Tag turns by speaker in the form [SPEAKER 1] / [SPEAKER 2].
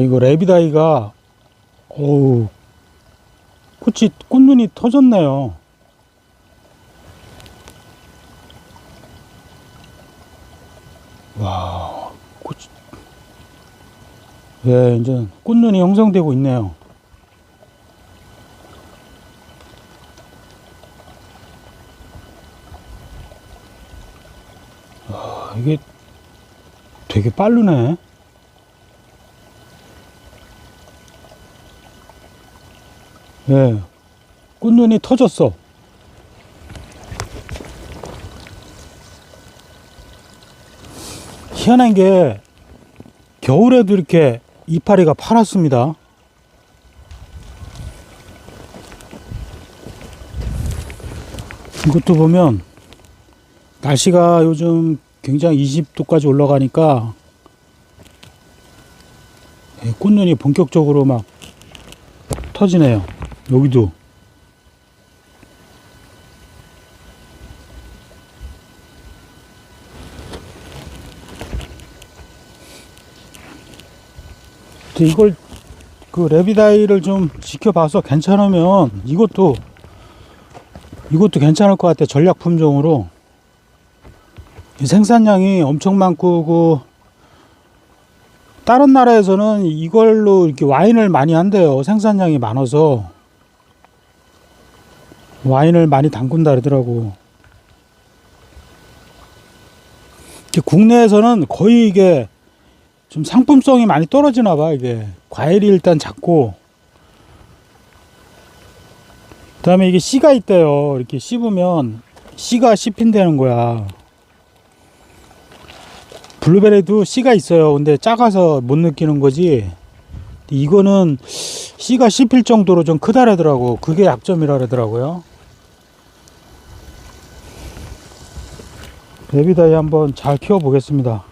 [SPEAKER 1] 이거 레비다이가 어우 꽃이 꽃눈이 터졌네요. 와 꽃이 예 이제 꽃눈이 형성되고 있네요. 아 이게 되게 빠르네. 예, 꽃눈이 터졌어. 희한한 게 겨울에도 이렇게 이파리가 파랗습니다. 이것도 보면 날씨가 요즘 굉장히 20도까지 올라가니까 예, 꽃눈이 본격적으로 막 터지네요. 여기도. 이걸 그 레비다이를 좀 지켜봐서 괜찮으면 이것도 이것도 괜찮을 것 같아 전략 품종으로 이 생산량이 엄청 많고 그 다른 나라에서는 이걸로 이렇게 와인을 많이 한대요. 생산량이 많아서 와인을 많이 담근다 그러더라고. 국내에서는 거의 이게 좀 상품성이 많이 떨어지나 봐 이게 과일이 일단 작고 그 다음에 이게 씨가 있대요. 이렇게 씹으면 씨가 씹힌다는 거야. 블루베리도 씨가 있어요. 근데 작아서 못 느끼는 거지. 이거는 씨가 씹힐 정도로 좀 크다라더라고. 그게 약점이라 그러더라고요. 베비다이 한번 잘 키워 보겠습니다.